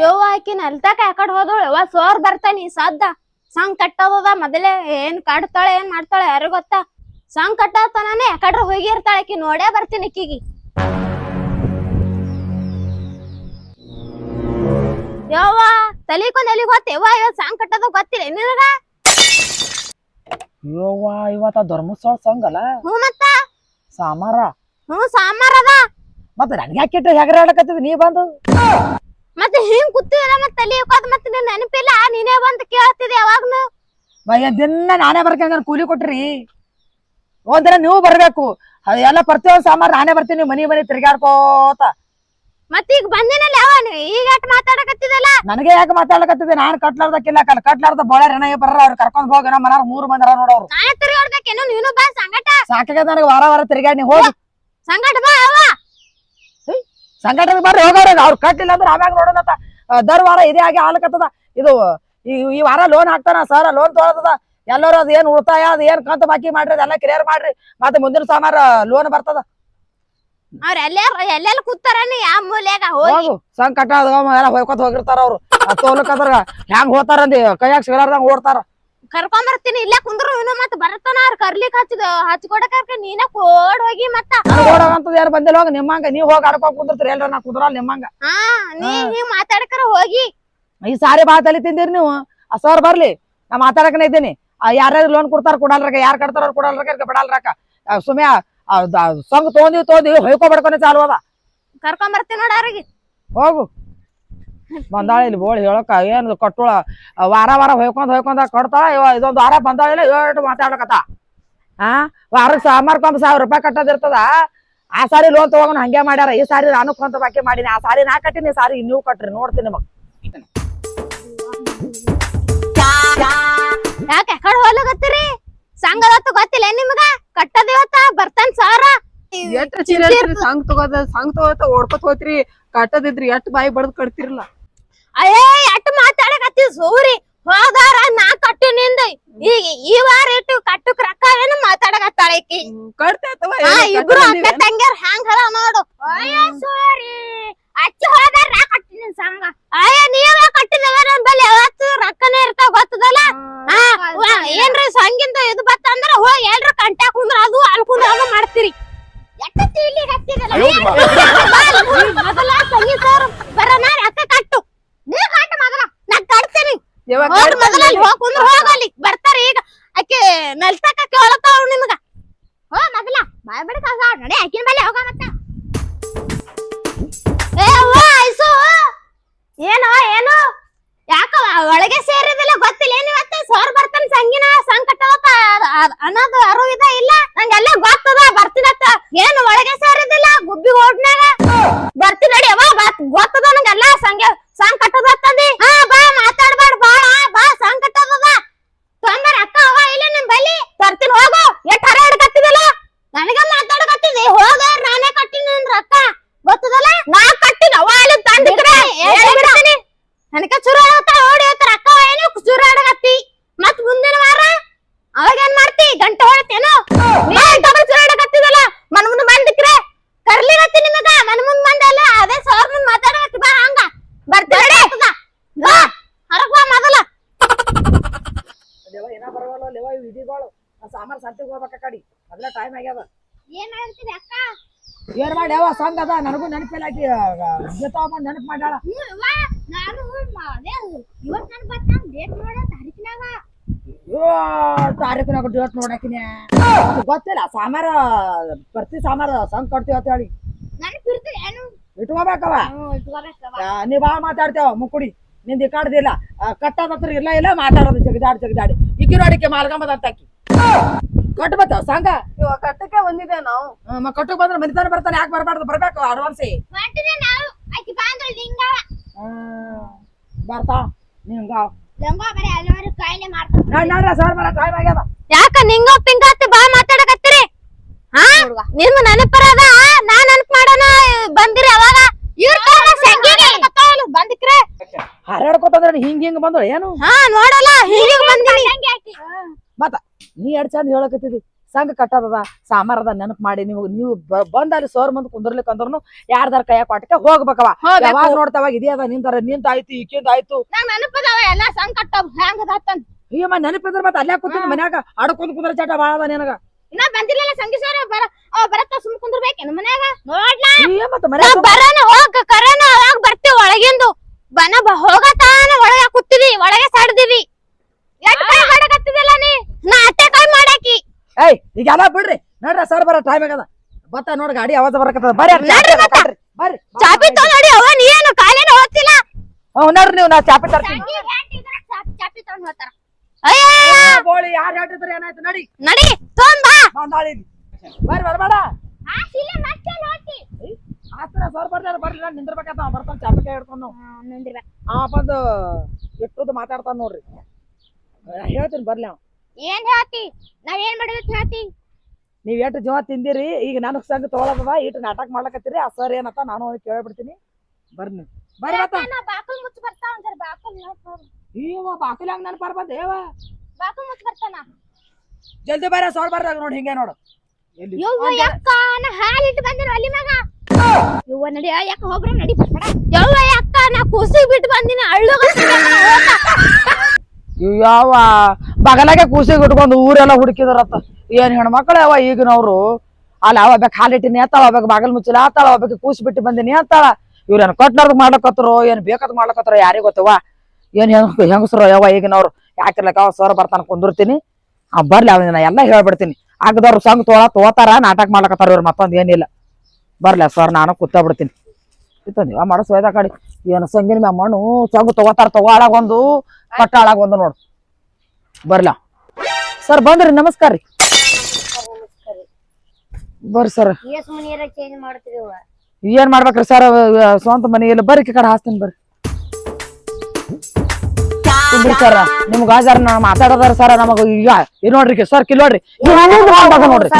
ಯವ್ವ ಆಕಿ ನಲ್ತಾಕ ಯಾಕಡೆ ಹೋದಳು? ಯವ್ವ ಸೋರ್ ಬರ್ತಾನಿ ಸದ್ದ. ಸಂಗ್ ಕಟ್ಟೋದ ಮೊದಲೇ. ಏನ್ ಕಟ್ತಾಳೆ ಏನ್ ಮಾಡ್ತಾಳೆ ಯಾರು ಗೊತ್ತಾ? ಸಂಗ್ ಕಟ್ಟತನಾನೆ ಯಾಕಡ್ರ ಹೋಗಿರ್ತಾಳೆ ಆಕಿ? ನೋಡೇ ಬರ್ತೀನಿ ಆಕಿಗಿ. ಯವ್ವ ತಲಿಕೊಂದ್ ಎಲ್ಲಿಗ್ ಗೊತ್ತ ಯವ್ವ ಇವತ್ ಸಾಂಗ್ ಕಟ್ಟೋದ ಗೊತ್ತಿಲ್ಲ. ನಿನಗ ಯವ್ವ ಇವತ್ತ ಧರ್ಮಸ್ಥಳ ಸಂಗಲ್ಲ ಹ್ಞೂ ಮತ್ತ ಸಾಮಾರ. ಹ್ಞೂ ಸಾಮಾರ ಅದ. ಮತ್ತ ನನ್ಗೆ ಯಾಕೆ ಹೆಗರ ಆಡಕತ್ತಿದ್ ನೀ ಬಂದು? ಮತ್ತೆ ಹಿಂಗ್ ಕೂತಿಲ್ಲ ಮತ್ ತಲೆ ಹೋದ್ ಮತ್ತೆ ನಿನ್ ನೆನಪಿಲ್ಲ? ನೀನೇ ಬಂದ್ ಕೇಳ್ತಿದ್ದೆ ಯಾವಾಗ್ನು? ಬಯ್ಯ ದಿನ ನಾನೇ ಬರ್ಕೊಂಡ್ ಕೂಲಿ ಕೊಟ್ರಿ. ಒಂದಿನ ನೀವು ಬರ್ಬೇಕು. ಎಲ್ಲ ಪ್ರತಿಯೊಂದು ಸಾಮಾರ್ ನಾನೇ ಬರ್ತೀನಿ ಮನಿ ಮನಿ ತಿರ್ಗಾಡ್ಕೋತ ಮತ್ ಈಗ ಬಂದಿನಲ್ಲ ಯಾವ ನೀ ಈಗ ಅಟ್ ಮಾತಾಡಕತ್ತಿದಲ್ಲ? ನನಗೆ ಯಾಕೆ ಮಾತಾಡಕತ್ತಿದೆ? ನಾನು ಕಟ್ಲಾರ್ದಕ್ಕಿಲ್ಲ. ಕಲ್ ಕಟ್ಲಾರ್ದ ಬೋಳ ಏನಾಗ ಬರ್ರ ಅವ್ರು ಕರ್ಕೊಂಡ್ ಹೋಗಿ. ನಮ್ಮ ಮನಾರ ಮೂರ್ ಮಂದಿರ ನೋಡವ್ರು ತಿರ್ಗಾಡ್ಬೇಕೇನು ನೀನು ಬಾ ಸಂಗಟ. ಸಾಕಾಗ ನನಗೆ ವಾರ ವಾರ ತಿರುಗಾಡಿ ನೀವು ಹೋಗಿ. ಸಂಗಟ ಬಾ ಸಂಘಟನೆ ಬರ್ರಿ ಹೋಗೋರ ಅವ್ರು. ಕಟ್ಟಿಲ್ಲ ಅಂದ್ರೆ ಆಮ್ಯಾಗ ನೋಡೋಣ ದರ್ ವಾರ ಇದೇ ಆಗಿ ಆಲಕತ್ತದ ಇದು ಈ ಈ ವಾರ ಲೋನ್ ಹಾಕ್ತಾನ ಸರ್ ಲೋನ್ ತೊಗೊಳತದ ಎಲ್ಲರೂ ಅದ್ ಏನ್ ಉಳಿತಾಯ ಅದ್ ಏನ್ ಕಂತ ಬಾಕಿ ಮಾಡ್ರಿ ಅದೆಲ್ಲ ಕ್ಲಿಯರ್ ಮಾಡ್ರಿ. ಮತ್ತೆ ಮುಂದಿನ ಸಾಮಾರ ಲೋನ್ ಬರ್ತದ. ಅವ್ರ ಎಲ್ಲಾರ ಎಲ್ಲೆಲ್ಲ ಕೂತಾರನಿ? ಯಾವ ಮೂಲ್ಯಾಗ ಹೋಗಿ ಹೋಗು. ಸಂಕಟ ಅದ ಎಲ್ಲ ಹೋಯ್ಕೊತ ಹೋಗಿರ್ತಾರ ಅವ್ರು. ತೋಲಕದ್ರ ಹೆಂಗ್ ಹೋತಾರಂದಿ ಕೈಯಾಗ ಸಿಗಲಾರ್ದಂಗ ಓಡ್ತಾರ. ಕರ್ಕೊಂಡ್ ಬರ್ತೀನಿ ಇಲ್ಲೇ ಕುಂದ್ರು ಇನ್ನು ಮತ್ ಬರತ್ತಾನ ಅವ್ರ ಕರ್ಲಿಕ್ ಹಚ್ಚಿದ ಹಚ್ಕೊಡಕ ನೀನ ಕೋಡ್ ಹೋಗಿ ಮತ್ತ ಓಡೋಗಂತದ್ ಯಾರು ಬಂದಿಲ್ಲ? ಹೋಗ ನಿಮ್ಮಂಗ. ನೀವ್ ಹೋಗಿ ಆಡ್ಕೊಂಡ್ ಕುಂದಿರ್ತೀರಿ. ಎಲ್ರ ನಾ ಕುಂದ್ರ ನಿಮ್ಮಂಗ. ಹಾ ನೀ ಹಿಂಗ್ ಮಾತಾಡಕರ ಹೋಗಿ. ಈ ಸಾರಿ ಬಾ ತಲಿ ತಿಂದಿರಿ ನೀವು. ಆ ಸರ್ ಬರ್ಲಿ. ನಾ ಮಾತಾಡಕನ ಇದ್ದೀನಿ. ಯಾರ್ಯಾರು ಲೋನ್ ಕೊಡ್ತಾರ ಕೊಡಲ್ರಕ ಯಾರ್ ಕಟ್ತಾರ ಕೊಡಲ್ರಕ ಬಿಡಲ್ರಕ ಸುಮ್ಯ ಸಂಘ ತೋಂದಿ ತೊಗೊಂದಿವಿ ಹೊಯ್ಕೊ ಬಡ್ಕೊನೆ ಚಾಲು ಅದ. ಕರ್ಕೊಂಡ್ ಬರ್ತೀನಿ ನೋಡ ಅವ್ರಿಗೆ. ಹೋಗು. ಬಂದಾಳ ಇಲ್ಲಿ ಬೋಳ್ ಹೇಳಕ ಏನು ಕಟ್ಟುಳ ವಾರ ವಾರ ಹೊಯ್ಕೊಂಡ್ ಹೊಯ್ಕೊಂಡ ಕೊಡ್ತಾಳ ಇವ ಇದೊಂದು ವಾರ ಬಂದಾಳಿಲ್ಲ ಏಟು ಮಾತಾಡಕತ್ತ ಆ ವಾರಕ್ಕೆ ಸಾಮಾರ್ಕೊಂಬ ಸಾವಿರ ರೂಪಾಯಿ ಕಟ್ಟೋದಿರ್ತದ ಆ ಸಾರಿ ಲೋನ್ ತಗೊಂಡ್ ಹಂಗೆ ಮಾಡ್ಯಾರ ಈ ಸಾರಿ ನಾನು ಕೊಂತ ಬಾಕಿ ಮಾಡೀನಿ ಆ ಸಾರಿ ನಾ ಕಟ್ಟಿನಿ ಸಾರಿ ನೀವು ಕಟ್ರಿ ನೋಡ್ತೀನಿ ನಿಮಗ್. ಯಾಕೆ ಹೋಲಗತ್ತೀರಿ ಹೋಗ್ಲಕತ್ತೀರಿ ಸಂಘದತ್ತು ಗೊತ್ತಿಲ್ಲ ನಿಮ್ಗ? ಕಟ್ಟದಿವತ್ತ ಬರ್ತಾನ ಸಾರ? ಎಷ್ಟ್ ಚೀಲ ಸಾಂಗ್ ತಗೋದ ಸಾಂಗ್ ತಗೋತ ಓಡ್ಕೊತ ಹೋತ್ರಿ. ಕಟ್ಟದಿದ್ರಿ ಎಷ್ಟ್ ಬಾಯಿ ಬಡದ್ ಕಟ್ತಿರಲ್ಲ ಅಯ್ಯೇ ಎಷ್ಟ್ ಮಾತಾಡಕತ್ತಿ ಸೋರಿ. ಹೋದಾರ ನಾ ಕಟ್ಟು ನಿಂದ. ಈಗ ಈ ವಾರ ಇಟ್ಟು ಕಟ್ಟಕ್ ರೊಕ್ಕ ಏನು ಮಾತಾಡಕತ್ತಾಳ ಈಕಿ? ಕಟ್ತೇತವ ಇಬ್ರು ಅಕ್ಕ ತಂಗ್ಯಾರ ಹ್ಯಾಂಗ್ ಹಳ ನೋಡು ಅಯ್ಯ ಸೋರಿ. ಅಚ್ಚ ಹೋದಾರ ನಾ ಕಟ್ಟಿನ ಸಂಗ. ಅಯ್ಯ ನೀವ ಕಟ್ಟಿದವ ನನ್ ಬಲ್ಲಿ ಯಾವತ್ತು ರೊಕ್ಕನೇ ಇರ್ತಾವ ಗೊತ್ತದಲ್ಲ? ವಾ, ಏನ್ರಿ ಸಂಗಿಂದ ಇದು ಬತ್ತ ಅಂದ್ರ ಹೋಗಿ ಎಲ್ರ ಕಂಟ್ಯಾಕ್ ಕುಂದ್ರ ಅದು ಅಲ್ಲಿ ಕುಂದ್ರ ಅದು ಮಾಡ್ತೀರಿ. ಎಟ್ಟ ತಿಳಿ ಹತ್ತಿರಲ್ಲ ಮೊದಲ ಸಂಗೀತ ಅವ್ರು ಬರೋಣ ರೊಕ್ಕ ಕಟ್ಟು. ನೀ ಕಟ್ಟು ಮೊದಲ ನಾ ಕಟ್ತೀನಿ. ಹೋಗ್ ಮೊದಲ ಅಲ್ಲಿ ಹೋಗ್ ಕುಂದ್ರ ಹೋಗಲಿ ಬರ್ತಾರ ಈಗ. ಆಕೆ ನಲ್ತಕ ಕೇಳತಾವ್ ನಿಮಗ. ಹೋ ಮೊದಲ ಬಾಯ್ ಕಸ ಕಾಸ ನಡಿ ಆಕಿನ ಮೇಲೆ ಹೋಗ ಮತ್ತ. ಏ ಅವ್ವ ಐಸು ಏನೋ ಏನು? ಯಾಕ ಒಳಗೆ ಸೇರಿದಿಲ್ಲ ಗೊತ್ತಿಲ್ಲ. ಏನ್ ಇವತ್ತ ಸರ್ ಬರ್ತಾನ ಸಂಗಿನ ಸಂಕಟ ಅನ್ನೋದು ಅರಿವಿದ ಇಲ್ಲ, ನಂಗೆಲ್ಲ ಗೊತ್ತದ ಬರ್ತೀನತ್ತ ಏನು ಒಳಗೆ ಸೇರಿದಿಲ್ಲ ಗುಬ್ಬಿ ಓಡ್ನಾಗ ಬರ್ತೀನಿ ನಡಿ ಅವ ಗೊತ್ತದ ನಂಗೆಲ್ಲ ಸಂಗ ಸಂಕಟದತ್ತದಿ? ಹಾ, ಬಾ ಮಾತಾಡ್ಬೇಡ ಬಾಳ ಬಾ ಸಂಕಟದದ ತೊಂದರೆ ಅಕ್ಕ ಅವ ಇಲ್ಲ ನಿಮ್ ಬಲಿ ತರ್ತೀನಿ ಹೋಗು ಎಷ್ಟ್ ಹರ ಹಿಡ್ಕತ್ತಿದಲ್ಲ ನನಗ ಮಾತಾಡಕತ್ತಿದಿ ಹೋಗ ನಾನೇ ಕಟ್ಟಿನಿ ನಿನ್ ರೊಕ್ಕ ಗೊತ್ತದಲ್ಲ ನಾ ಕಟ್ಟಿನ ಅವ ಅಲ್ಲಿ ತಂದಿಕ್ರೆ ಬಿಡ್ತೀನಿ ನನಕ ಚುರು ಆಡತ್ತ ಓಡಿ ಹೋಗ್ತಾರ ಅಕ್ಕ ಏನು ಚುರು ಆಡಕತ್ತಿ ಮತ್ ಮುಂದಿನ ವಾರ ಅವಾಗ ಏನ್ ಮಾಡ್ತಿ ಗಂಟೆ ಹೊಳತೇನು ನೀ ಡಬಲ್ ಚುರು ಆಡಕತ್ತಿದಲ್ಲ ಮನ್ ಮುಂದ್ ಬಂದಿಕ್ರೆ ಕರ್ಲಿರತ್ತಿ ನಿಮಗ ಮನ್ ಮುಂದ್ ಬಂದಲ್ಲ ಅದೇ ಸರ್ ಮುಂದ್ ಮಾತಾಡಕತ್ತಿ ಬಾ ಹಂಗ ಬರ್ತೀರಿ ಬಾ ಹೊರಗ್ ಬಾ ಮೊದಲ ಏನ ಬರವಲ್ಲ ಲೇವ ಇವ್ ವಿಧಿಗಳು ಸಾಮಾರ್ ಸಂತಿಗೆ ಹೋಗ್ಬೇಕ ಕಡಿ ಮೊದ್ಲ ಟೈಮ್ ಆಗ್ಯದ. ಏನ್ ಹೇಳ್ತೀರಿ ಅಕ್ಕ? ಏನ್ ಮಾಡಿ ಯಾವ ಸಂದ ಅದ ನನಗೂ ನೆನಪಿಲ್ಲ ಆಕಿ ಬಂದ್ ನೆನಪು ಮಾಡ್ಯಾಳ. ನಾನು ಅದೇ ಇವತ್ತು ನನ್ ಡೇಟ್ ನೋಡ ತಾರೀಕಿನಾಗ. ತಾರೀಕಿನಾಗ ಡೇಟ್ ನೋಡಕಿನ. ಗೊತ್ತಿಲ್ಲ ಸಾಮಾರ ಪ್ರತಿ ಸಾಮಾರ ಸಂಘ ಕೊಡ್ತೀವಿ ಅಂತ ಹೇಳಿ. ನನ್ ಏನು? ಇಟ್ಕೋಬೇಕವ ಆ, ನೀ ಮಾತಾಡ್ತೇವ ಮುಕ್ಕುಡಿ ನಿಂದ ಇಕ್ಕಾಡ್ದಿಲ್ಲ ಕಟ್ಟದ ಹತ್ರ ಇಲ್ಲ ಇಲ್ಲ ಮಾತಾಡೋದು ಜಗದಾಡಿ ಜಗದಾಡಿ. ಇಕ್ಕಿ ನೋಡಿಕೆ ಮಾಲ್ಗಂಬದ ಅಂತ ಆಕಿ. ಕಟ್ಬತ್ತ ಸಂಘ ಇವ ಕಟ್ಟಕ್ಕೆ ಬಂದಿದೆ ನಾವು. ಕಟ್ಟು ಬಂದ್ರೆ ಮನಿತಾನ ಬರ್ತಾನೆ ಯಾಕೆ ಬರಬಾರ್ದು? ಬರ್ಬೇಕು ಅಡ್ವಾನ್ಸಿ. ಹೊಂಟಿದೆ ನಾವು. ಆಕಿ ಬಾಂದ್ರೆ ಲಿಂಗ. ಬರ್ತಾ ನಿಂಗ. ಲಂಗ ಬರೀ ಹಲವಾರು ಕಾಯಿಲೆ ಮಾಡ್ತಾವ ನೋಡ್ ನೋಡ್ರ ಸರ್ ಬರ ಟೈಮ್ ಆಗ್ಯದ. ಯಾಕ ನಿಂಗ ಪಿಂಗಾತಿ ಬಾ ಮಾತಾಡಕತ್ತೀರಿ? ಹಾ? ನಿಮ್ ನೆನಪರದ ನಾ ನೆನಪ್ ಮಾಡೋಣ ಬಂದಿರಿ ಅವಾಗ? ಇವ್ರ ಬಂದಿಕ್ರೆ. ಹರಡ್ಕೋತಂದ್ರೆ ಹಿಂಗ್ ಹಿಂಗ್ ಬಂದಳು ಏನು? ಹಾ ನೋಡಲ್ಲ ಹೀಗೆ ಬಂದಿನಿ. ಮತ್ತ ನೀ ಎರಡ್ ಚಂದ ಹೇಳಕತ್ತಿದಿ. ಸಂಘ ಕಟ್ಟದದ ಸಾಮಾರದ ನೆನಪು ಮಾಡಿ ನೀವು ನೀವು ಬಂದ ಅಲ್ಲಿ ಸೋರ್ ಮುಂದ್ ಕುಂದ್ರಲಿಕ್ಕೆ ಅಂದ್ರೂ ಯಾರ್ದಾರ ಕೈಯ ಕೊಟ್ಟಕ್ಕೆ ಹೋಗ್ಬೇಕವ. ಯಾವಾಗ ನೋಡ್ತಾವಾಗ ಇದೇ ಅದ ನಿಂತಾರ ನಿಂತಾಯ್ತು ಈಕಿಂದ ಆಯ್ತು ನಂಗ್ ಎಲ್ಲಾ ಎಲ್ಲಾ ಸಂಕಟ ಹೆಂಗ್ ಅದಾತಂತ ಅಯ್ಯಮ್ಮ ನೆನಪಿದ್ರ ಮತ್ತೆ ಅಲ್ಲೇ ಕೂತೀನಿ ಮನ್ಯಾಗ? ಆಡ್ಕೊಂಡ್ ಕುಂದ್ರ ಚಟ ಬಾಳ ಅದ ನಿನಗ. ಇನ್ನ ಬಂದಿಲ್ಲ ಸಂಗಿ ಸರ್ ಬರ ಅವ ಬರತ್ತ ಸುಮ್ ಕುಂದ್ರಬೇಕೇನು ಮನ್ಯಾಗ? ನೋಡ್ಲಾ. ಹೋಗ ಕರೋಣ ಅವಾಗ ಬರ್ತೀವಿ ಒಳಗಿಂದು. ಬನ ಹೋಗತಾನ ಒಳಗ ಕೂತಿವಿ ಒಳಗೆ ಸಡ್ದಿವಿ ಎಷ್ಟ್ ಕೈ ಮಾಡಕತ್ತಿದಲ್ಲ ನೀ ನಾ ಅಟ್ಟೆ ಕೈ ಮಾಡಾಕಿ ಏಯ್ ಈಗೆಲ್ಲ ಬಿಡ್ರಿ. ನೋಡ್ರಿ ಸರ್ ಬರ ಟೈಮ್ ಆಗದ. ಬತ್ತ ನೋಡ್ ಗಾಡಿ ಅವಾಜ ಬರಕತ್ತದ. ಬರ್ರಿ ನಡ್ರಿ ಚಾಪಿ ಅದ. ಬರ್ರಿ. ಚಾಪಿ ತೊ ನೋಡಿ ಅವ ನೀ ಏನು ಕಾಲೇನ ಓದ್ತಿಲ್ಲ ಹ್ಞೂ ನೋಡ್ರಿ ನೀವು ನಾ ಚಾಪಿ ತರ್ತೀನಿ. ಚಾಪಿ ತಗೊಂಡ್ ಹೋಗ್ತಾರ? ಅಯ್ಯ ಗೋಳಿ ಯಾರು ಹೇಳ್ತಿದ್ರಿ ಏನಾಯ್ತು? ನಡಿ. ನಡಿ ತೊಂಬಾ ಬಂದಾಳಿ ಬರ್ರಿ ಬರ್ಬೇಡ ಮತ್ತೆ ಆತರ ಸರ್ ಬರ್ತಾರ ಬರ್ಲಿ ನಾನು ನಿಂದಿರ್ಬೇಕಂತ ಬರ್ತಾನ ಚಾಪಿ ಕೈ ಹಿಡ್ಕೊಂಡು? ಅವ ಬಂದು ಇಟ್ಟುದು ಮಾತಾಡ್ತಾನ ನೋಡ್ರಿ. ಹೇಳ್ತೀನಿ ಬರ್ಲಿ ಅವ. ಏನ್ ಹೇಳ್ತಿ? ನಾವ್ ಏನ್ ಮಾಡಿದ್ವಿ ಹೇಳ್ತಿ? ನೀವ್ ಎಷ್ಟು ಜೀವ ತಿಂದಿರಿ? ಈಗ ನನಗ್ ಸಂಗ ತೊಗೊಳದ ಈಟ್ ನಾಟಕ ಮಾಡ್ಲಕತ್ತೀರಿ. ಆ ಸರ್ ಏನತ್ತ ನಾನು ಅವ್ನಿಗೆ ಕೇಳ್ಬಿಡ್ತೀನಿ. ಬರ್ನಿ ಬರ್ರಿ ಮತ್ತ ನಾ ಬಾಕಲ್ ಮುಚ್ಚ ಬರ್ತಾವ ಒಂದ್ಸಲ ಬಾಕಲ್ ಅಯ್ಯವ್ವ ಬಾಕಲ್ ಹಂಗ ನೆನಪಾರ ಬಂದೆ ಏವ ಬಾಕಲ್ ಮುಚ್ಚ ಬರ್ತಾನ? ಜಲ್ದಿ ಬರ ಸರ್ ಬರ್ರಿ ನೋಡಿ ಹಿಂಗೆ ನೋಡು. ಎಲ್ಲಿ? ಯವ್ವ ಯಕ್ಕ ನಾ ಹಾಲ್ ಇಟ್ಟು ಬಂದಿನ ಅಲ್ಲಿ ಮಗ ಯವ್ವ ನಡಿ ಯಾಕ ಹೋಗ್ರ ನಡಿ ಬರ್ಬೇಡ. ಯವ್ವ ಯಕ್ಕ ನಾ ಕೂಸಿಗೆ ಬಿಟ್ಟು ಬಂದಿನ ಅಳ್ಳುಗ ಯಾವ ಬಗಲಾಗೆ ಕೂಸಿಗೆ ಇಟ್ಕೊಂಡು ಊರೆಲ್ಲ ಹುಡುಕಿದಾರತ್ತ? ಏನ್ ಹೆಣ್ಮಕ್ಳು ಯಾವ ಈಗಿನವ್ರು? ಅಲ್ಲ ಅವ ಬೇಕು ಹಾಲಿಟ್ಟಿನಿ ಅತ್ತಾಳ ಅವಾಗ ಬಾಗಲ್ ಮುಚ್ಚಲ ಆತಾಳ ಅವಾಗ ಕೂಸಿ ಬಿಟ್ಟು ಬಂದಿನಿ ಅಂತಾಳ ಇವ್ರೇನ್ ಕೊಟ್ಲಾರ್ದ ಮಾಡ್ಲಕತ್ತರು ಏನ್ ಬೇಕಾದ್ ಮಾಡ್ಲಕತ್ರ ಯಾರಿಗ್ ಗೊತ್ತವ ಏನ್ ಹೆಂಗ್ ಹೆಂಗಸ್ರು ಯಾವ ಈಗಿನವ್ರು? ಯಾಕಿರ್ಲಕ್ಕ ಅವ ಸರ್ ಬರ್ತಾನ ಕುಂದಿರ್ತೀನಿ? ಆ ಬರ್ಲಿ ಅವನ ಎಲ್ಲ ಹೇಳ್ಬಿಡ್ತೀನಿ. ಆಗದವ್ರು ಸಂಗ್ ತೋಳ, ತೋತಾರ, ನಾಟಕ ಮಾಡ್ಲಕತ್ತಾರ ಇವ್ರು ಮತ್ತೊಂದು ಏನಿಲ್ಲ. ಬರ್ಲಿ ಸರ್, ನಾನು ಕೂತ ಬಿಡ್ತೀನಿ ಇತ್ತಂದಿ ಆ ಮಾಡೋ ಸೋಯ್ದ ಕಡೆ ಏನು ಸಂಗಿನ ಮ್ಯಾ ಮಣ್ಣು ಸೊಗು ತಗೋತಾರ ತಗೋಳಾಗ ಒಂದು ಕಟ್ಟಾಳಾಗ ಒಂದು ನೋಡು. ಬರ್ಲಾ? ಸರ್ ಬಂದ್ರಿ ನಮಸ್ಕಾರ ರೀ. ಬರ್ರಿ ಸರ್. ಏನ್ ಮಾಡ್ಬೇಕ್ರಿ ಸರ್ ಸ್ವಂತ ಮನೆ ಇಲ್ಲ ಬರ್ರಿ ಈ ಕಡೆ ಹಾಸ್ತೀನಿ ಬರ್ರಿ. ಕುಂದ್ರಿ ಸರ್ ನಿಮ್ಗ ಆಜಾರ ನಾ ಮಾತಾಡೋದಾರ ಸರ್ ನಮಗ ಈಗ ನೋಡ್ರಿ ಸರ್ ಕಿಲ್ ನೋಡ್ರಿ. ನೋಡ್ರಿ.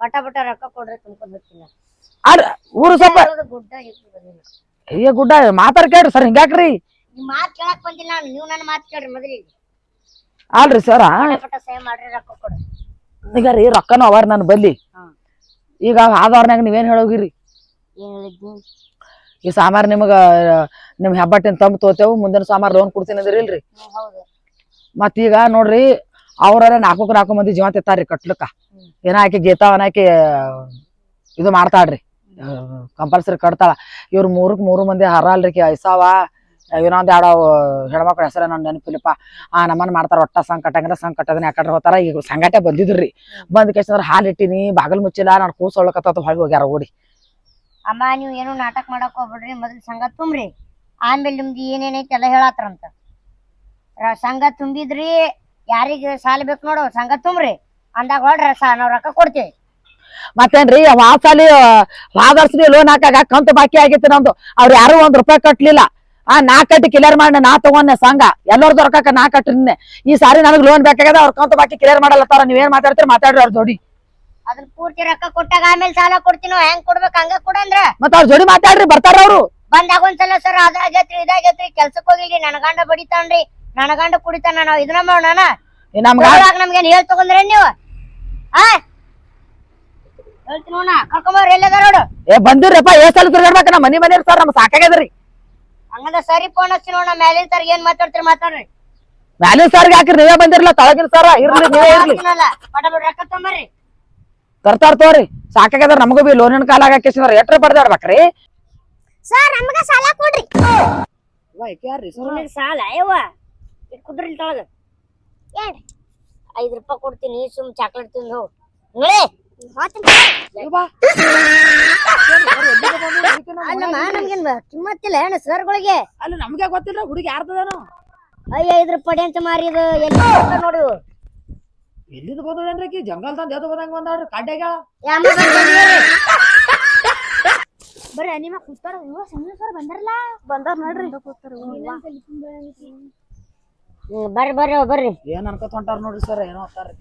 ಪಟ ಪಟ ರೊಕ್ಕ ಕೊಡ್ರಿ ತುಂಬ್ಕೊಂಡ್ ಬರ್ತೀನಿ. ಅರ್ ಊರು ಸ್ವಲ್ಪ ಗುಡ್ಡ ಮಾತಾಡ್ ಕೇಳ್ರಿ ಸರ್ ಹಿಂಗ್ಯಾಕ್ರಿ ನಿಮ್ ಮಾತ್ ಕೇಳಕ್ ಬಂದಿಲ್ಲ ನಾನು ನೀವು ನನ್ನ ಮಾತ್ ಕೇಳ್ರಿ ಮೊದಲಿಗೆ. ಅಲ್ರಿ ಸರ್ ಪಟ ಮಾಡ್ರಿ ರೊಕ್ಕ ಈಗ ರೀ ರೊಕ್ಕನೂ ಅವಾರ ನನ್ ಬಲ್ಲಿ. ಈಗ ಆದವ್ರನ್ಯಾಗ ನೀವೇನ್ ಹೇಳೋಗಿರಿ? ಏನ್ ಹೇಳಿದ್ನಿ? ಈ ಸಾಮಾರ್ ನಿಮಗ ನಿಮ್ ಹೆಬ್ಬಟ್ಟಿನ ತಂಬ್ ತೋತೇವು ಮುಂದಿನ ಸಾಮಾರ್ ಲೋನ್ ಕೊಡ್ತೀನಿ ಅಂದ್ರಿ ಇಲ್ರಿ? ಹೌದು. ಈಗ ನೋಡ್ರಿ ಅವ್ರ ನಾಲ್ಕು ನಾಲ್ಕು ಮಂದಿ ಜೀವಂತ ತೆತ್ತಾರ್ರಿ ಕಟ್ಲಕ್ಕ. ಏನ ಆಕಿ ಗೀತಾವನ ಆಕಿ ಇದು ಮಾಡ್ತಾಳ್ರಿ. ಕಂಪಲ್ಸರಿ ಕಟ್ತಾಳ. ಇವ್ರ ಮೂರಕ್ ಮೂರು ಮಂದಿ ಹರಲ್ರಿ ಐಸಾವ? ಇನ್ನೊಂದ್ ಎರಡು ಹೆಣ್ಮಕ್ಳ ಹೆಸರು ನನ್ನ ನೆನಪಿಲ್ಲಪ್ಪ. ಆ, ನಮ್ಮನ್ ಮಾಡ್ತಾರ ಒಟ್ಟ ಸಂಗ್ ಕಟ್ಟಂಗ್ರೆ ಸಂಗ್ ಕಟ್ಟದನ್ನ ಯಾಕಂದ್ರೆ ಹೋತಾರ, ಈಗ ಸಂಗಾಟೆ ಬಂದಿದ್ರಿ. ಬಂದ ಕೇಸಂದ್ರೆ ಹಾಲು ಇಟ್ಟಿನಿ, ಬಾಗಲ್ ಮುಚ್ಚಿಲ್ಲ, ನಾನು ಕೂಸೊಳಕತ್ತ ಹೊಳಿ ಹೋಗ್ಯಾರ ಓಡಿ. ಅಮ್ಮ, ನೀವು ಏನು ನಾಟಕ ಮಾಡಕ್ ಹೋಗ್ಬಿಡ್ರಿ, ಮೊದಲು ಸಂಘ ತುಂಬ್ರಿ. ಆಮೇಲೆ ನಿಮ್ದು ಏನೇನೈತಿ ಎಲ್ಲ ಹೇಳತ್ರಂತ. ರ- ಸಂಘ ತುಂಬಿದ್ರಿ, ಯಾರಿಗೆ ಸಾಲ ಬೇಕು ನೋಡು, ಸಂಘ ತುಂಬ್ರಿ. ಅಂದಾಗ ಹೊಡ್ರ, ಸಾ, ನಾವು ರೊಕ್ಕ ಕೊಡ್ತೀವಿ. ಮತ್ತೇನ್ರಿ ವಾಸಾಲಿ ವಾದರ್ಸ್ಲಿ ಲೋನ್ ಹಾಕಾಗ ಕಂತು ಬಾಕಿ ಆಗಿತ್ತು ನಮ್ದು ಅವ್ರು ಯಾರು ಒಂದ್ ರೂಪಾಯಿ ಕಟ್ಲಿಲ್ಲ. ಆ ನಾ ಕಟ್ಟಿ ಕ್ಲಿಯರ್ ಮಾಡ ನಾ ತಗೊಂಡೆ ಸಂಘ. ಎಲ್ಲರ ದೊರಕಾಕ ನಾ ಕಟ್ಟಿನಿ ಈ ಸಾರಿ ನನಗ್ ಲೋನ್ ಬೇಕಾಗ್ಯದ ಅವ್ರ ಕಂತು ಬಾಕಿ ಕ್ಲಿಯರ್ ಮಾಡಲತ್ತಾರ ನೀವೇನ್ ಮಾತಾಡ್ತೀರಿ ಮಾತಾಡ್ರಿ ಅವ್ರ ಜೋಡಿ. ಅದನ್ನ ಪೂರ್ತಿ ರೊಕ್ಕ ಕೊಟ್ಟಾಗ ಆಮೇಲೆ ಸಾಲ ಕೊಡ್ತೀನೋ ಹೆಂಗ್ ಕೊಡ್ಬೇಕು ಹಂಗ ಕೊಡಂದ್ರ ಮತ್ತ ಅವ್ರ ಜೋಡಿ ಮಾತಾಡ್ರಿ ಬರ್ತಾರ ಅವ್ರು. ಬಂದಾಗ ಒಂದ್ಸಲ ಸರ್ ಅದಾಗೈತ್ರಿ ಇದಾಗೈತ್ರಿ ಕೆಲ್ಸಕ್ ಹೋಗಿಲ್ರಿ ನನ್ನ ಗಂಡ ಬಡಿತಾನ್ರಿ ನನ್ನ ಗಂಡ ಕುಡಿತಾನ ನಾವ್ ಇದನ್ನ ಮಾಡೋಣ ನಮ್ಗೆ ನಮ್ಗ ನಮ್ಗೇನ್ ಹೇಳ್ ತಗೊಂಡ್ರೆ ನೀವು? ಆ ಹೇಳ್ತೀನಿ ನೋಡ ಕರ್ಕೊಂಬರ್ರಿ ಎಲ್ಲದ ನೋಡು ಏ ಬಂದಿರಪ್ಪ ಏ ಸಲ ತಿರ್ಗಾಡ್ಬೇಕ? ನಮ್ಮ ಮನಿ ಮನೆ ಸರ್ ನಮ್ ಸಾಕಾಗ್ಯದ್ರಿ ಹಂಗಂದ ಸರಿ ಫೋನ್ ಹಚ್ಚಿ ನೋಡ ಮೇಲಿನ ಸರ್ ಏನ್ ಮಾತಾಡ್ತೀರಿ ಮಾತಾಡ್ರಿ. ಮ್ಯಾಲಿನ ಸರ್ಗೆ ಹಾಕ್ರಿ ನೀವೇ ಬಂದಿರಲ್ಲ ತಳಗಿನ ಸರ್ ಇರ್ಲಿ ನೀವೇ ಇರ್ಲಿ. ತರ್ತಾರ ತೋರಿ ನಮಗೂ ಬಿ ಲೋನಿನ ಕಾಲ ಹಾಕಿಸಿದ್ರ ಎಟ್ರ ಪಡ್ದಾಡ್ಬೇಕ್ರಿ ಸರ್ ನಮಗ ಸಾಲ ಕೊಡ್ರಿ. ಸಾಲ ಯವ್ವ ಕುದ್ರಿ ತೊಳಗ. ಏನ್ ಐದ್ ರೂಪಾಯಿ ಕೊಡ್ತೀನಿ ಸುಮ್ ಚಾಕ್ಲೇಟ್ ತಿಂದು ಹೋಗ್. ನೋಡಿ ಕಿಮ್ಮತ್ತಿಲ್ಲ ಏನ ಸರ್ಗಳಿಗೆ? ಅಲ್ಲ ನಮ್ಗೆ ಗೊತ್ತಿಲ್ಲ ಹುಡುಗಿ ಯಾರ್ದದೇನು? ಅಯ್ಯ ಇದ್ರ ಪಡೆ ಅಂತ ಮಾರಿ ಇದು. ಎಲ್ಲಿ ನೋಡಿ. ಎಲ್ಲಿದ್ ಬಂದಳೇನ್ರಿ ಆಕಿ? ಜಂಗಲ್ ತಂದ್ ಎದ್ದು ಬಂದಂಗ ಬಂದಾಳ್ರಿ ಬಂದಿದ್ದೀರಿ? ಬರ್ರಿ ನಿಮ್ಮ ಕೂತಾರ. ಇವ ಸರ್ ಬಂದಾರಲ್ಲ. ಬಂದಾರ ನೋಡ್ರಿ. ಬರ್ರಿ ಬರ್ರಿ ಬರ್ರಿ. ಏನ್ ಅನ್ಕೋತ ಹೊಂಟಾರ ನೋಡ್ರಿ ಸರ್ ಏನೋ ಅಂತಾರ್ರಿ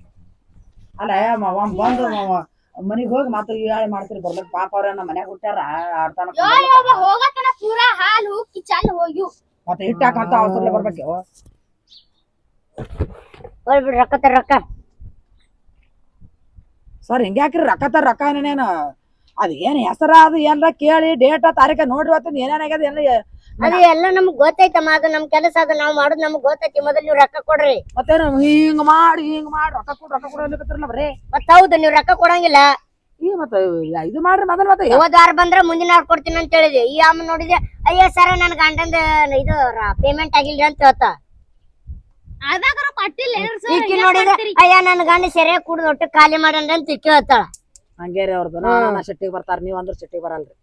ಅಲ್ಲ ಮಾವ ಬಂದು ಮಾವ ಮನಿಗ್ ಹೋಗಿ ಮತ್ತೆ ಹೇಳಿ ಮಾಡ್ತೀರಿ ಬರ್ಲಕ್ ಪಾಪ ಅವ್ರ ನಮ್ಮ ಮನ್ಯಾಗ ಹುಟ್ಟ್ಯಾರ ಆಡ್ತಾನ ಹೋಗತನ ಪೂರಾ ಹಾಲು ಕಿಚನ್ ಹೋಗ್ಯು. ಮತ್ತೆ ಹಿಟ್ಟಾಕಂತ ಅವಸರಲೆ ಬರ್ಬೇಕು? ಬರ್ರಿ ಬಿಡ್ರಿ ರೊಕ್ಕ ತರ ರೊಕ್ಕ. ಸರ್ ಹಿಂಗೆ ಹಾಕ್ರಿ ರೊಕ್ಕ ತರ ರೊಕ್ಕ ಏನೇನು? ಅದ್ ಏನ್ ಹೆಸರ ಅದು ಏನ್ರ ಕೇಳಿ ಡೇಟ ತಾರೀಕ ನೋಡ್ರಿ ಅವತ್ತು ಏನೇನಾಗ್ಯದ ಏನ ಅದು ಎಲ್ಲ ನಮ್ಗ್ ಗೊತ್ತೈತಮ್ಮ ಅದು ನಮ್ ಕೆಲಸ ಅದು ನಾವ್ ಮಾಡೋದು ನಮ್ಗ್ ಗೊತ್ತೈತಿ. ಮೊದಲು ನೀವ್ ರೊಕ್ಕ ಕೊಡ್ರಿ. ಮತ್ತೆ ಹಿಂಗ್ ಮಾಡಿ ಹಿಂಗ್ ಮಾಡಿ. ರೊಕ್ಕ ಕೊಡ್ ರೊಕ್ಕ ಕೊಡ್ಲಿಕತ್ತಿರಲ್ಲ ಬರೇ. ಮತ್ ಹೌದು ನೀವ್ ರೊಕ್ಕ ಕೊಡಂಗಿಲ್ಲ. ಈ ಮತ್ತೆ ಇದು ಮಾಡ್ರಿ ಮೊದಲ್ ಮತ್ತೆ. ಹೋದ ವಾರ ಬಂದ್ರ ಮುಂದಿನ ವಾರ ಕೊಡ್ತೀನಿ ಅಂತ ಹೇಳಿದೆ. ಈ ಅಮ್ಮ ನೋಡಿದೆ ಅಯ್ಯ ಸರ ನನ್ ಗಂಡಂದ ಇದು ಪೇಮೆಂಟ್ ಆಗಿಲ್ರಿ ಅಂತ ಹೇಳ್ತ. ಅದಾಗರ ಪಟ್ಟಿಲ್ಲ? ಈಕಿ ಅಯ್ಯ ನನ್ ಗಂಡ ಸರಿಯಾಗಿ ಕುಡ್ದು ಒಟ್ಟು ಖಾಲಿ ಮಾಡಂದ್ರ ಅಂತ ಕೇಳ್ತಾಳ ಹಂಗೇರಿ ರೀ ಅವ್ರದ್ದು ನಾ ಶೆಟ್ಟಿಗೆ ಬರ್ತಾರ ನೀವ್ ಅಂದ್ರ ಶೆಟ್ಟಿಗೆ ಬರಲ್ರಿ.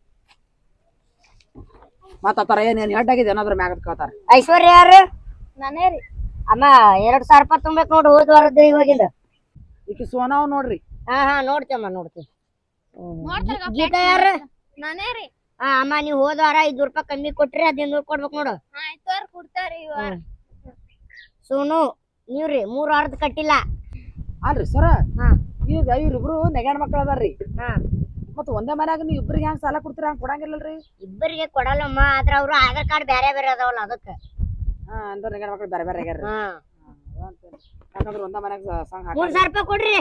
ಮತ್ತ ಆತರ ಏನ್ ಏನ್ ಹೆಡ್ ಆಗಿದೆ ಏನಾದ್ರ ಮ್ಯಾಗ ಕೇಳ್ತಾರ. ಐಶ್ವರ್ಯ ಯಾರು ನಾನೇ ರೀ. ಅಮ್ಮ ಎರಡ್ ಸಾವಿರ ರೂಪಾಯಿ ತುಂಬಬೇಕು ನೋಡ್ರಿ ಹೋದ ವಾರದ್ದು ಇವಾಗಿಂದ. ಈಕಿ ಸೋನಾವ್ ನೋಡ್ರಿ? ಹಾ ಹಾ ನೋಡ್ತಾರ ಗಪ್ಪ ಗೀತಾ ಯಾರು? ನಾನೇ ರೀ. ಹಾ ಅಮ್ಮ ನೀವು ಹೋದ ವಾರ ಐದು ರೂಪಾಯಿ ಕಮ್ಮಿ ಕೊಟ್ರಿ ಹದಿನೈದು ನೂರು ಕೊಡ್ಬೇಕು ನೋಡು. ಆಯ್ತು ಕೊಡ್ತಾರಿ ಸೋನು ನೀವ್ರಿ ಮೂರ್ ವಾರದ ಕಟ್ಟಿಲ್ಲ. ಅಲ್ರಿ ಸರ? ಹಾ. ಈಗ ಇವ್ರಿಬ್ರು ನೆಗ್ಯಾಣ ಮಕ್ಳು ಅದಾರ್ರಿ. ಹಾ. ಮತ್ತ ಒಂದೇ ಮನ್ಯಾಗ ನೀವು ಇಬ್ರಿಗೆ ಹೆಂಗ್ ಸಾಲ ಕೊಡ್ತೀರ? ಹಂಗ್ ಕೊಡಂಗಿಲ್ಲಲ್ರಿ? ಇಬ್ಬರಿಗೆ ಕೊಡಲ್ಲಮ್ಮ ಆದ್ರ ಅವ್ರು ಆಧಾರ್ ಕಾರ್ಡ್ ಬೇರೆ ಬೇರೆ ಅದಾವಲ್ಲ ಅದಕ್ಕ. ಹಾ ಅಂದ್ರ ನೆಗ್ಯಾಣ ಮಕ್ಳು ಬೇರೆ ಬೇರೆ ಆಗ್ಯಾರ್ರಿ. ಹಾ. ಯಾಕಂದ್ರ ಒಂದೇ ಮನ್ಯಾಗ ಸಂಘ ಮೂರ್ ಸಾವಿರ ರೂಪಾಯಿ ಕೊಡ್ರಿ.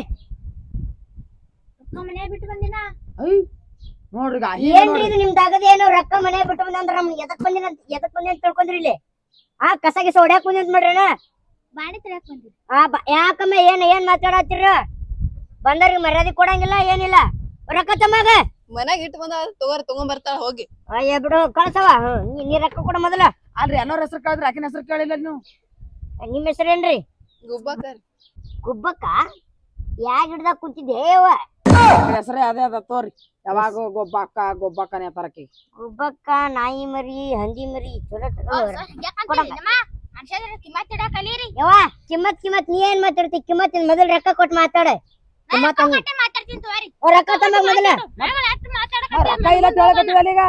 ಮನೆ ಬಿಟ್ಟು ಬಂದಿನ? ನೋಡ್ರಿ ಈಗ ಹಿಂಗ್ ಏನ್ರಿ ನೋಡ್ರಿ. ಇದು ನಿಮ್ದು ದಾಗದ ಏನು ರೊಕ್ಕ ಮನೆ ಬಿಟ್ಟು ಬಂದ ಅಂದ್ರ ನಮ್ಗೆ ಎದಕ್ ಬಂದಿನ ಅಂತ ಎದಕ್ ಬಂದಿ ಅಂತ ತಿಳ್ಕೊಂಡ್ರಿ ಇಲ್ಲಿ. ಆ ಕಸ ಗಿಸ ಹೊಡ್ಯಾಕ್ ಬಂದಿ ಅಂತ ಮಾಡ್ರಿ ಬಾಣಿ ತಿರ್ಯಾಕ್ ಬಂದಿರಿ ಆ ಬ- ಯಾಕಮ್ಮ ಏನ್ ಏನ್ ಮಾತಾಡತ್ತೀರ? ಬಂದವ್ರಿಗೆ ಮರ್ಯಾದೆ ಕೊಡಂಗಿಲ್ಲ ಏನಿಲ್ಲ. ರೊಕ್ಕ ತಮ್ಮಾಗ ಮನ್ಯಾಗ ಇಟ್ಟು ಬಂದ ತಗೋರಿ ತಗೊಂಡ್ ಬರ್ತಾಳ ಹೋಗಿ. ಅಯ್ಯ ಬಿಡು ಕಳ್ಸವ. ಹ್ಮ್, ನೀ ನೀ ರೊಕ್ಕ ಕೊಡ ಮೊದಲ. ಅಲ್ರಿ ಅನ್ನೋರ್ ಹೆಸರು ಕೇಳಿದ್ರಿ ಆಕಿನ ಹೆಸರು ಕೇಳಿಲ್ಲ ನೀವು ನಿಮ್ ಹೆಸರೇನ್ರಿ ಗುಬ್ಬಾಕರ್ ಗುಬ್ಬಕ್ಕ ಯಾ ಗಿಡದಾಗ ಕುಂತಿದ್ದೆ? ಯವ್ವ ಹೆಸರೇ ಅದೇ ಅದ ತೋರಿ. ಯಾವಾಗ ಗೊಬ್ಬಕ್ಕ ಗೊಬ್ಬಕ್ಕನೆ ತರಕಿ ಗುಬ್ಬಕ್ಕ ನಾಯಿ ಮರಿ ಹಂದಿ ಮರಿ ಚಲೋ ಚಲೋ ಕಲೀರಿ. ಯವ್ವ ಕಿಮ್ಮತ್ ಕಿಮ್ಮತ್ ನೀ ಏನ್ ಮಾತಾಡ್ತಿ? ಕಿಮ್ಮತ್ ಇನ್ ಮೊದಲ್ ರೊಕ್ಕ ಕೊಟ್ಟು ಮಾತಾಡ. ಕಿಮ್ಮತ್ ಕಟ್ಟೆ ಮಾತಾಡ್ತೀನಿ ತೋರಿ ಓ, ರೊಕ್ಕ ತಮ್ಮ ಮೊದಲ? ರೊಕ್ಕ ಇಲ್ಲ ಕೇಳಕತ್ತಿವಲ್ಲ ಈಗ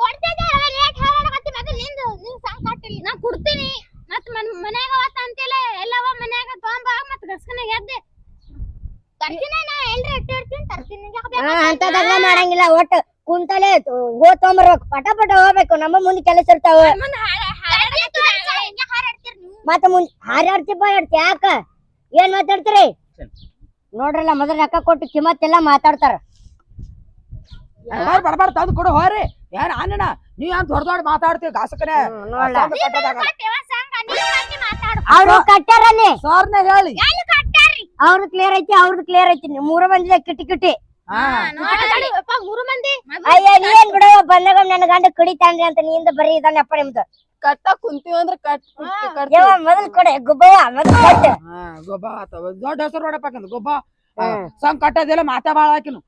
ಕೊಡ್ತಿದ್ದೆ ಲೇಟ್ ಹೇಳಕತ್ತಿ ಮೊದಲು ನಿಂದು ನೀ ಸಾಂಗ್ ಕಟ್ಟಿಲ್ಲ ನಾ ಕೊಡ್ತೀನಿ. ಮತ್ ಮನ್ ಮನ್ಯಾಗ ಅವತ್ತ ಅಂತಿಲ್ಲ ಎಲ್ಲವ ಮನ್ಯಾಗ ತೊಗೊಂಬ ಮತ್ ಗಸ್ಕನಾಗ ಎದ್ದೆ ತರ್ತೀನಿ ನಾ ಎಲ್ರಿ ಇಟ್ಟು ಇರ್ತೀನಿ ತರ್ತೀನಿ. ಹಾ ಅಂತದೆಲ್ಲ ಮಾಡಂಗಿಲ್ಲ. ಒಟ್ಟು ಕುಂತಲೇ ಹೋ ತೊಗೊಂಬರ್ಬೇಕು ಪಟ ಪಟ ಹೋಗ್ಬೇಕು. ನಮ್ಮ ಮುಂದೆ ಕೆಲಸ ಇರ್ತಾವ. ಮತ್ತ ಮುಂದೆ ಹಾರಾಡ್ತಿ ಯಾಕ? ಏನ್ ಮಾತಾಡ್ತೀರಿ? ನೋಡ್ರಲ್ಲ ಮೊದಲ ರೊಕ್ಕ ಕೊಟ್ಟು ಕಿಮ್ಮತ್ ಎಲ್ಲ ಮಾತಾಡ್ತಾರ. ಬಡಬಾರ್ ಬಡಬಾರ್ ತಂದು ಕೊಡು ಹೋರಿ ಏನ್ ಅನ್ನಣ ನೀವ್ ಏನ್ ದೊಡ್ಡ ದೊಡ್ಡ ಮಾತಾಡ್ತೀವಿ ಗಾಸಕನೆ ಅವ್ರು ಕಟ್ಟಾರಲ್ಲಿ ಸರ್ನ ಹೇಳಿ. ಅವ್ರದ್ದು ಕ್ಲಿಯರ್ ಐತಿ ಅವ್ರದ್ದು ಕ್ಲಿಯರ್ ಐತಿ. ಮೂರು ಮಂದಿ ಕಿಟಿ ಕಿಟಿ. ಅಯ್ಯ ನೀನ್ ಬಿಡವ ಬಂದಾಗ ನನ್ನ ಗಂಡ ಕಡಿತಾನ್ರಿ ಅಂತ ನೀಂದ ಬರೀ ಇದಾನಪ್ಪ ನಿಮ್ದು. ಕಟ್ಟ ಕುಂತೀವಿ ಅಂದ್ರೆ ಕಟ್ ಕಟ್ ಯವ್ವ ಮೊದಲ್ ಕೊಡೆ ಗುಬ್ಬವ್ವ ಮೊದಲ್ ಕೊಟ್ಟ. ಹಾ ಗೊಬ್ಬಾ ಆತ. ದೊಡ್ಡ ಹೆಸರು ಹೊಡಪಾಕಂದ್ ಗೊಬ್ಬ. ಸಂಗ್ ಕಟ್ಟೋದಿಲ್ಲ ಮಾತಾ ಬಾಳ ಹಾಕಿನು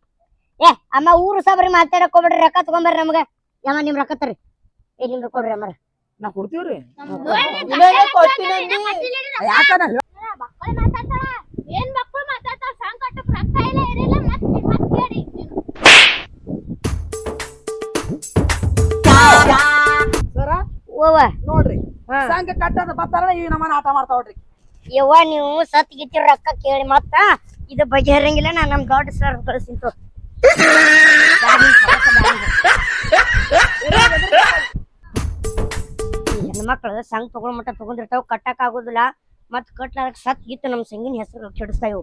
ಏ ಅಮ್ಮ ಊರು ಸಬ್ರಿ ಮಾತಾಡಕ್ ಹೋಗ್ಬೇಡ್ರಿ ರೊಕ್ಕ ತಗೊಂಬರ್ರಿ ನಮ್ಗ. ಯಮ್ಮ ನಿಮ್ ರೊಕ್ಕ ತರ್ರಿ. ಏ ಕೊಡ್ರಿ ಅಮ್ಮ ನಾ ಕೊಡ್ತೀವ್ರಿ. ಯಾಕನ ಮಕ್ಕಳು ಮಾತಾಡ್ತಾಳ. ಏನ್ ಮಕ್ಕಳು ಮಾತಾಡ್ತಾಳ? ಸಂಗ್ ಕಟ್ಟಕ್ ರೊಕ್ಕ ಇಲ್ಲ ಏನಿಲ್ಲ. ಮತ್ ನೀವ್ ಮತ್ ಕೇಳಿ ಓವ ನೋಡ್ರಿ. ಸಂಘ ಕಟ್ಟದ ಬರ್ತಾರ ಈಗ ನಮ್ಮನ್ನ ಆಟ ನೋಡ್ರಿ ಯವ್ವ ನೀವು ಸತ್ ಗಿತ್ತಿರ ರೊಕ್ಕ ಕೇಳಿ ಮತ್ತ ಇದು ಬಗೆಹರಂಗಿಲ್ಲ ನಾ ನಮ್ ದೊಡ್ಡ ಸರ್. ಈ ಹೆಣ್ಮಕ್ಳು ಸಂಘ ತಗೊಳ್ ಮಟ್ಟ ತಗೊಂಡಿರ್ತಾವ ಕಟ್ಟಕ್ ಆಗುದಿಲ್ಲ. ಮತ್ ಕಟ್ಲಾರಕ್ ಸತ್ ಗಿತ್ತು ನಮ್ ಸಂಗಿನ ಹೆಸರು ಕೆಡಿಸ್ತಾವ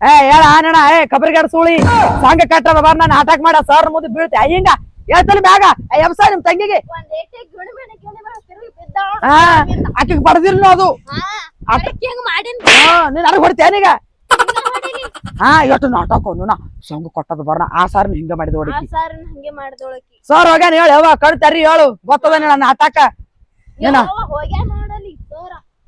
ಏ ಹೇಳ ಆನಣ ಏ ಕಬರಿಗಾಡ ಸುಳಿ. ಸಂಘ ಕಟ್ಟದ ಬರ್ ನಾನು ಅಟ್ಯಾಕ್ ಮಾಡ ಸರ್ ಮುಂದೆ ಬೀಳ್ತೆ. ಹಿಂಗ ಹೇಳ್ತಾನೆ ಬ್ಯಾಗ ಎಂಸ ನಿಮ್ ತಂಗಿಗೆ. ಆಕಿಗೆ ಬಡದಿಲ್ಲ ಅದು. ನೀನ್ ನನಗ್ ಹೊಡಿತೇನೀಗ ಹಾ ಇವತ್ತು ನಾಟಕ ನಾ ಸಂಘ ಕೊಟ್ಟದ ಬರ್ನ. ಆ ಸಾರ್ ಹಿಂಗ ಮಾಡಿದ ಹೊಡಿತಿ ಸಾರ್ ಹೋಗ್ಯಾನ ಹೇಳು ಯಾವ ಕಣ್ ತರಿ ಹೇಳು ಗೊತ್ತದ ನನ್ನ ಏನ ಹೋಗ್ಯಾ ನೋಡಲಿ ಸೋರ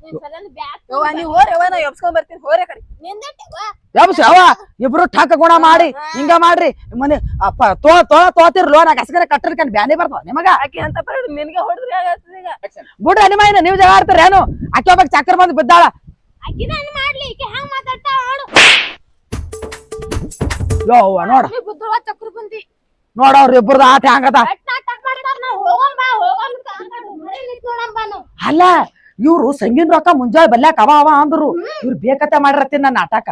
ನಿನ್ ಸಲಲ್ಲಿ ಬ್ಯಾಗ್ ಯವ್ವ ನೀವ್ ಹೋರಿ ಯವ್ವ ನಾ ಎಬ್ಸ್ಕೊಂಡ್ ಬರ್ತೀನಿ ಹೋರಿ ಕಡೆ. ನಿಂದಟ್ಟವ ಯಬ್ಸ್ ಯಾವ ಇಬ್ರು ಠಾಕ ಗುಣ ಮಾಡಿ ಹಿಂಗ ಮಾಡ್ರಿ. ಮನೆ ಅಪ್ಪ ತೋ ತೋ ತೋತಿರ್ ಲೋನ್ ಕಸಗರ ಕಟ್ಟರ್ಕಂಡ್ ಬ್ಯಾನೆ ಬರ್ತಾವ ನಿಮಗ? ಆಕಿ ಅಂತ ನಿನಗೆ ಹೊಡೆದ್ರಿ ಆಗತ್ತದ ಈಗ. ಬಿಡ್ರಿ ನಿಮ್ಮ ಏನು ನೀವ್ ಜಗ ಆಡ್ತಾರ ಏನು? ಅಕ್ಕಿ ಬಂದ್ ಬಿದ್ದಾಳ. ಮಾಡ್ಲಿ ಈಕೆ ಹೆಂಗ್ ಮಾತಾಡ್ತಾಳ ನೋಡು ಯವ್ವ ನೋಡ. ನೀ ಬುದ್ಧವ ಚಕ್ರ ಬಂದಿ ನೋಡ ಅವ್ರ ಇಬ್ಬರದ ಆಟ ಹಂಗದ. ಅಲ್ಲ ಇವ್ರು ಸಂಗಿನ ರೊಕ್ಕ ಮುಂಜಾನೆ ಬಲ್ಯಾಕ ಅವ ಅವ ಅಂದ್ರು. ಇವ್ರು ಬೇಕತೆ ಮಾಡಿರತ್ತೀನಿ ನನ್ನ ನಾಟಕ.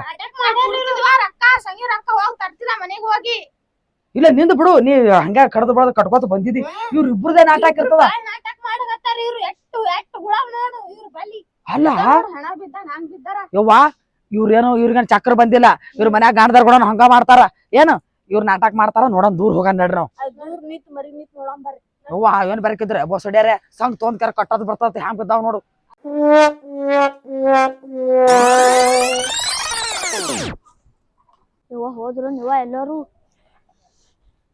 ಹೋಗಿ ಹೋಗಿ? ಇಲ್ಲ ನಿಂದ ಬಿಡು. ನೀ ಹಂಗ ಕಡ್ದು ಬಡದು ಕಟ್ಕೋತ ಬಂದಿದಿ. ಇವ್ರ ಇಬ್ರದೇ ನಾಟಕ ಇರ್ತದ. ಅಲ್ಲ? ಹಂಗ್ ಯವ್ವ ಇವ್ರೇನು ಇವ್ರಿಗೇನ್ ಚಕ್ರ ಬಂದಿಲ್ಲ. ಇವ್ರ ಮನ್ಯಾಗ ಗಾಣದಾರ ಕೂಡ ಹಂಗ ಮಾಡ್ತಾರ. ಏನು? ಇವ್ರ ನಾಟಕ ಮಾಡ್ತಾರ ನೋಡೋಣ ದೂರ ಹೋಗೋಣ ನಡ್ರಿ ನಾವು. ಏನ್ ಬರಕಿದ್ರೆ ಬೋಸಡ್ಯಾರೆ ಸಂಗ್ ತೊಂದ್ ಕರ್ ಕಟ್ಟೋದ್ ಬರ್ತದ ಹ್ಯಾಂಗ ಬಿದ್ದಾವ್ ನೋಡು. ಇವ ಹೋದ್ರು ನೀವ ಎಲ್ಲರೂ?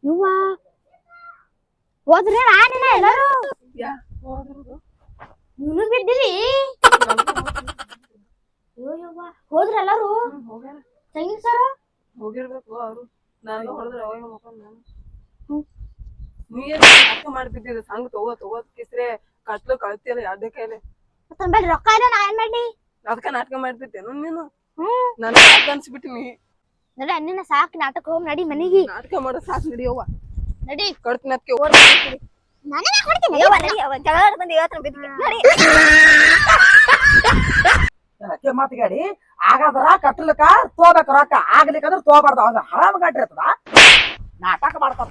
ಇವ ಹೋದ್ರಿ ನಾನಿನ ಎಲ್ಲರೂ? ನೀನು ಬಿದ್ದಿರಿ ಹೋದ್ರ ಎಲ್ಲರೂ? ತಂಗಿ ಸರ? ಹೋಗಿರ್ಬೇಕು ಅವರು. ನಾನು ಹೊಡೆದ್ರೆ ಅವಾಗ ಮಕ್ಕೊಂಡ್ ನಾನು. ನೀ ಏನ್ ಸಂಗ್ ತಗೋ ತಗೋ ಕಿಸ್ರೆ ಕಟ್ಲು ಕಳ್ತಿಯಲ್ಲ ಎರಡೇ ಕೈಲಿ. ಮತ್ತೊಂದ್ ಬೇಡ ರೊಕ್ಕ ಇಲ್ಲ ನಾ ಏನ್ ಮಾಡ್ಲಿ? ಅದಕ್ಕ ನಾಟಕ ಮಾಡ್ತಿದ್ದೇನು ನೀನು? ಹ್ಮ್. ನಾನು ಯಾಕೆ ಅನ್ಸ್ಬಿಟ್ಟಿನಿ. ನಡಿ ಅನ್ನಿನ ಸಾಕ್ ನಾಟಕ ಹೋಗ್ ನಡಿ ಮನಿಗೆ. ನಾಟಕ ಮಾಡೋ ಸಾಕು ನಡಿಯವ್ವ ನಡಿ. ಕೊಡ್ತೀನಿ ಅದಕ್ಕೆ ನಾನೇ ಕೊಡ್ತೀನಿ. ಯವ್ವ ನಡಿ ಯವ್ವ ಜಗಳ ಬಂದು ಇವತ್ತು ಬಿದ್ದಿಗೆ ನಡಿ ಅಕ್ಕೆ ಮಾತಿಗಾಡಿ ಆಗಾದ್ರ ಕಟ್ಟಲಕ್ಕ ತೋಬೇಕ ರೊಕ್ಕ. ಆಗ್ಲಿಕ್ಕಂದ್ರ ತೋಬಾರ್ದ. ಅವಂಗ ಹರಾಮ ಗಂಟ್ರಿ ಇರ್ತದ ನಾಟಕ ಮಾಡ್ತಾರ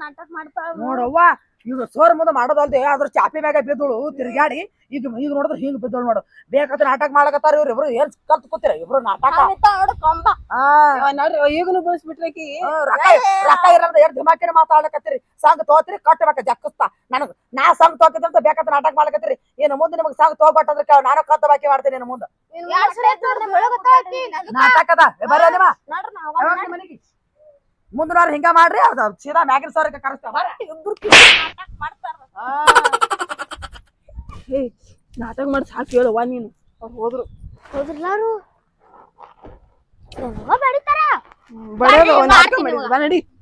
ನಾಟಕ ಮಾಡ್ತಾಳ ನೋಡವ್ವ ಈಗ ಸೋರ್ ಮುಂದೆ ಮಾಡೋದಲ್ದೆ ಅದ್ರ ಚಾಪಿ ಮ್ಯಾಗ ಬಿದ್ದಳು ತಿರ್ಗಾಡಿ ಈಗ ಈಗ ನೋಡಿದ್ರೆ ಹಿಂಗ್ ಬಿದ್ದಳು ನೋಡು. ಬೇಕಾದ್ರೆ ನಾಟಕ ಮಾಡಕತ್ತಾರ ಇವ್ರು ಇಬ್ರು ಏನ್ ಕಲ್ತ್ ಕೂತಿರ? ಇಬ್ರು ನಾಟಕ ಈಗನು ಬಳಸ್ಬಿಟ್ರಕಿ. ಆ, ರೊಕ್ಕ ರೊಕ್ಕ ಇರಲ್ಲ ಎರಡು ದಿಮಾಕಿನ ಮಾತಾಡ್ಲಕತ್ತೀರಿ? ಸಂಘ ತೋತ್ರಿ ಕಟ್ಟಬೇಕ ಜಕ್ಕಸ್ತಾ. ನನಗ್ ನಾ ಸಂಘ ತೋಕಿದ್ರಂತ ಬೇಕಾದ್ರೆ ನಾಟಕ ಮಾಡ್ಲಕತ್ತೀರಿ. ಏನ್ ಮುಂದೆ ನಿಮಗ್ ಸಂಘ ತೋಗ್ಬಟ್ಟಂದ್ರೆ ನಾನು ಕತ್ತ ಬಾಕಿ ಮಾಡ್ತೀನಿ ಇನ್ನು ಮುಂದೆ. ನಾಟಕದ ಯಾವಾಗ ಮನೆಗೆ? ಮುಂದಿನವ್ರು ಹಿಂಗ ಮಾಡ್ರಿ ಅದ ಸೀದಾ ಮ್ಯಾಗಿನ ಸಾವಿರಕ್ಕೆ ಕರೆಸ್ತಾವ ಹೇ ನಾಟಕ ಮಾಡಿ ಸಾಕು ಹೇಳುವ ನೀನು ಅವ್ರು ಹೋದ್ರು ಹೋದ್ರಲ್ಲಾರು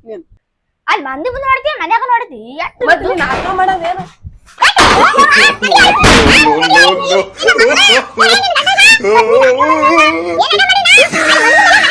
ನೀನು ಅಲ್ಲಿ ಮಂದಿ ಮುಂದೆ ನೋಡ್ತೀವಿ ಮನ್ಯಾಗ ನೋಡ್ತಿ ಎಷ್ಟು ನಾಟಕ ಮಾಡೋದೇನು Oh,